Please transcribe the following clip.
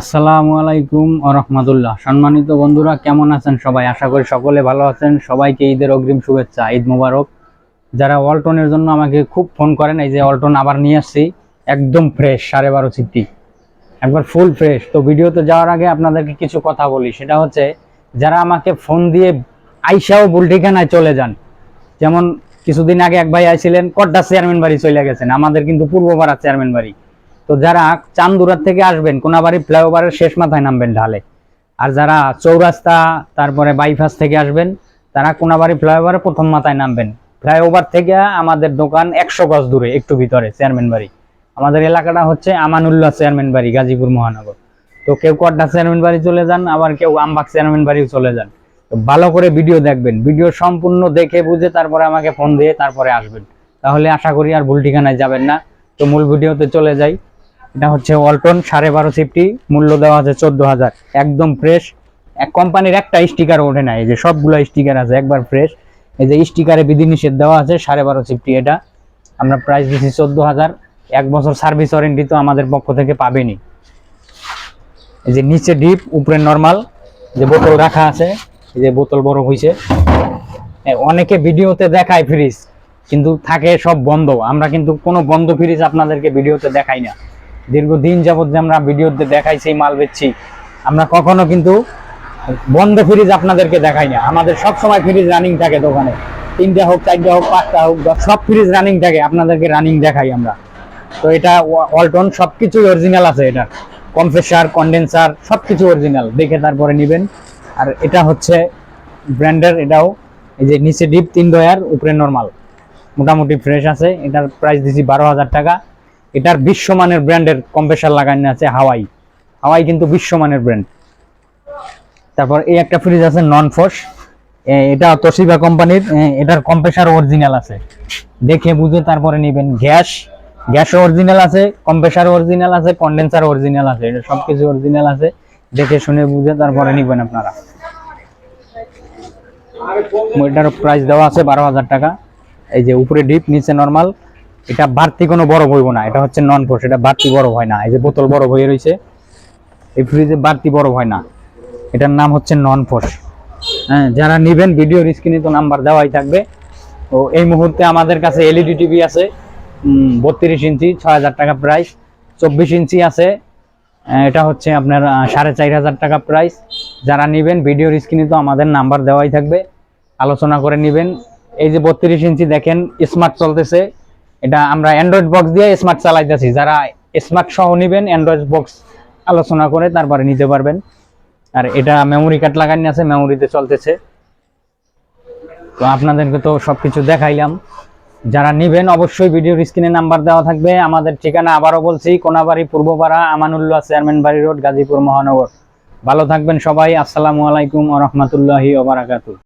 আসসালামু আলাইকুম রহমতুল্লাহ সম্মানিত বন্ধুরা, কেমন আছেন সবাই? আশা করি সকলে ভালো আছেন। সবাইকে ঈদের অগ্রিম শুভেচ্ছা, ঈদ মোবারক। যারা ওয়ালটনের জন্য আমাকে খুব ফোন করেন, এই যে ওয়ালটন আবার নিয়ে আসছি, একদম ফ্রেশ সাড়ে বারো সিফটি একবার ফুল ফ্রেশ তো ভিডিওতে যাওয়ার আগে আপনাদেরকে কিছু কথা বলি। সেটা হচ্ছে, যারা আমাকে ফোন দিয়ে আইসাও ভুল ঠিকানায় চলে যান, যেমন কিছুদিন আগে এক ভাই আইছিলেন কড্ডা চেয়ারম্যান বাড়ি চলে গেছেন। আমাদের কিন্তু পূর্বপাড়া চেয়ারম্যান বাড়ি। তো যারা চান্দুরার থেকে আসবেন, কোনাবাড়ি ফ্লাইওভারের শেষ মাথায় নামবেন ঢালে। আর যারা চৌরাস্তা, তারপরে বাইপাস থেকে আসবেন, তারা কোনাবাড়ি ফ্লাইওভারের প্রথম মাথায় নামবেন। ফ্লাইওভার থেকে আমাদের দোকান একশো গজ দূরে, একটু ভিতরে, চেয়ারম্যান বাড়ি। আমাদের এলাকাটা হচ্ছে আমানুল্লাহ চেয়ারম্যান বাড়ি, গাজীপুর মহানগর। তো কেউ কড্ডা চেয়ারম্যান বাড়ি চলে যান, আবার কেউ আমবাগ চেয়ারম্যান বাড়িও চলে যান। তো ভালো করে ভিডিও দেখবেন, ভিডিও সম্পূর্ণ দেখে বুঝে তারপরে আমাকে ফোন দিয়ে তারপরে আসবেন। তাহলে আশা করি আর ভুল ঠিকানায় যাবেন না। তো মূল ভিডিওতে চলে যাই। এটা হচ্ছে ওয়ালটন সাড়ে বারো সিফটি মূল্য দেওয়া আছে চোদ্দ হাজার। একদম ফ্রেশ এক কোম্পানির একটা স্টিকার ওঠে না, এই যে সবগুলো স্টিকার আছে, একবার ফ্রেশ এই যে স্টিকারে বিধিনিষেধ দেওয়া আছে সাড়ে বারো সিফটি এটা। আমরা প্রাইস দিচ্ছি চোদ্দ হাজার। এক বছর সার্ভিস ওয়ারেন্টি তো আমাদের পক্ষ থেকে পাবেনি। এই যে নিচে ডিপ উপরে নর্মাল যে বোতল রাখা আছে, এই যে বোতল বড় হয়েছে অনেকে ভিডিওতে দেখায় ফ্রিজ কিন্তু থাকে সব বন্ধ। আমরা কিন্তু কোনো বন্ধ ফ্রিজ আপনাদেরকে ভিডিওতে দেখাই না। দীর্ঘদিন যাবত যে আমরা ভিডিওতে দেখাইছি মাল বেচছি, আমরা কখনো কিন্তু বন্ধ ফ্রিজ আপনাদেরকে দেখাই না। আমাদের সব সময় ফ্রিজ রানিং থাকে দোকানে। তিনটা হোক, চারটা হোক, পাঁচটা হোক সব ফ্রিজ রানিং থাকে, আপনাদেরকে রানিং দেখাই আমরা। তো এটা ওয়ালটন সব কিছুই অরিজিনাল আছে এটা। কম্প্রেসার কন্ডেন্সার সব কিছু অরিজিনাল দেখে তারপরে নেবেন। আর এটা হচ্ছে ব্র্যান্ডের, এটাও এই যে নিচে ডিপ তিন দয়ার, উপরে নর্মাল মোটামুটি ফ্রেশ আছে। এটার প্রাইস দিছি বারো হাজার টাকা। এটার বিশ্বমানের ব্র্যান্ডের কম্প্রেসার লাগানো আছে হাওয়াই। হাওয়াই কিন্তু বিশ্বমানের ব্র্যান্ড। তারপর এই একটা ফ্রিজ আছে নন ফোর্স এটা তোশিবা কোম্পানির এটার কম্প্রেসার অরিজিনাল আছে। দেখে বুঝে তারপরে নেবেন গ্যাস। গ্যাসও অরিজিনাল আছে কম্প্রেসার অরিজিনাল আছে কন্ডেন্সার অরিজিনাল আছে, এটা সবকিছু অরিজিনাল আছে। দেখে শুনে বুঝে তারপরে নেবেন আপনারা। এটার প্রাইস দেওয়া আছে বারো হাজার টাকা। এই যে উপরে ডিপ নিচে নর্মাল এটা বাড়তি কোনো বড় হইব না, এটা হচ্ছে নন ফোর্স এটা বাড়তি বড় হয় না। এই যে বোতল বড় হয়ে রয়েছে এই ফ্রিজে বাড়তি বড় হয় না। এটার নাম হচ্ছে নন ফোর্স হ্যাঁ যারা নিবেন, ভিডিওর স্ক্রিনে তো নাম্বার দেওয়াই থাকবে। ও এই মুহূর্তে আমাদের কাছে এলইডি টিভি আছে বত্রিশ ইঞ্চি, ছয় হাজার টাকা প্রাইস চব্বিশ ইঞ্চি আছে। এটা হচ্ছে আপনার সাড়ে চার হাজার টাকা প্রাইস যারা নিবেন, ভিডিওর স্ক্রিনে তো আমাদের নাম্বার দেওয়াই থাকবে। আলোচনা করে নিবেন। এই যে বত্রিশ ইঞ্চি দেখেন স্মার্ট চলতেছে। এটা আমরা অ্যান্ড্রয়েড বক্স দিয়ে স্মার্ট চালাইতেছি। যারা স্মার্ট সহ নিবেন অ্যান্ড্রয়েড বক্স আলোচনা করে তারপরে নিতে পারবেন। আর এটা মেমোরি কার্ড লাগানো আছে মেমোরিতে চলতেছে। তো আপনাদেরকে তো সবকিছু দেখাইলাম। যারা নিবেন, অবশ্যই ভিডিওর স্ক্রিনে নাম্বার দেওয়া থাকবে। আমাদের ঠিকানা আবারও বলছি, কোনাবাড়ি, পূর্বপাড়া, আমানুল্লাহ চেয়ারম্যান বাড়ি রোড গাজীপুর মহানগর। ভালো থাকবেন সবাই। আসসালামু আলাইকুম আ রহমতুল্লাহি ওবারাকাতু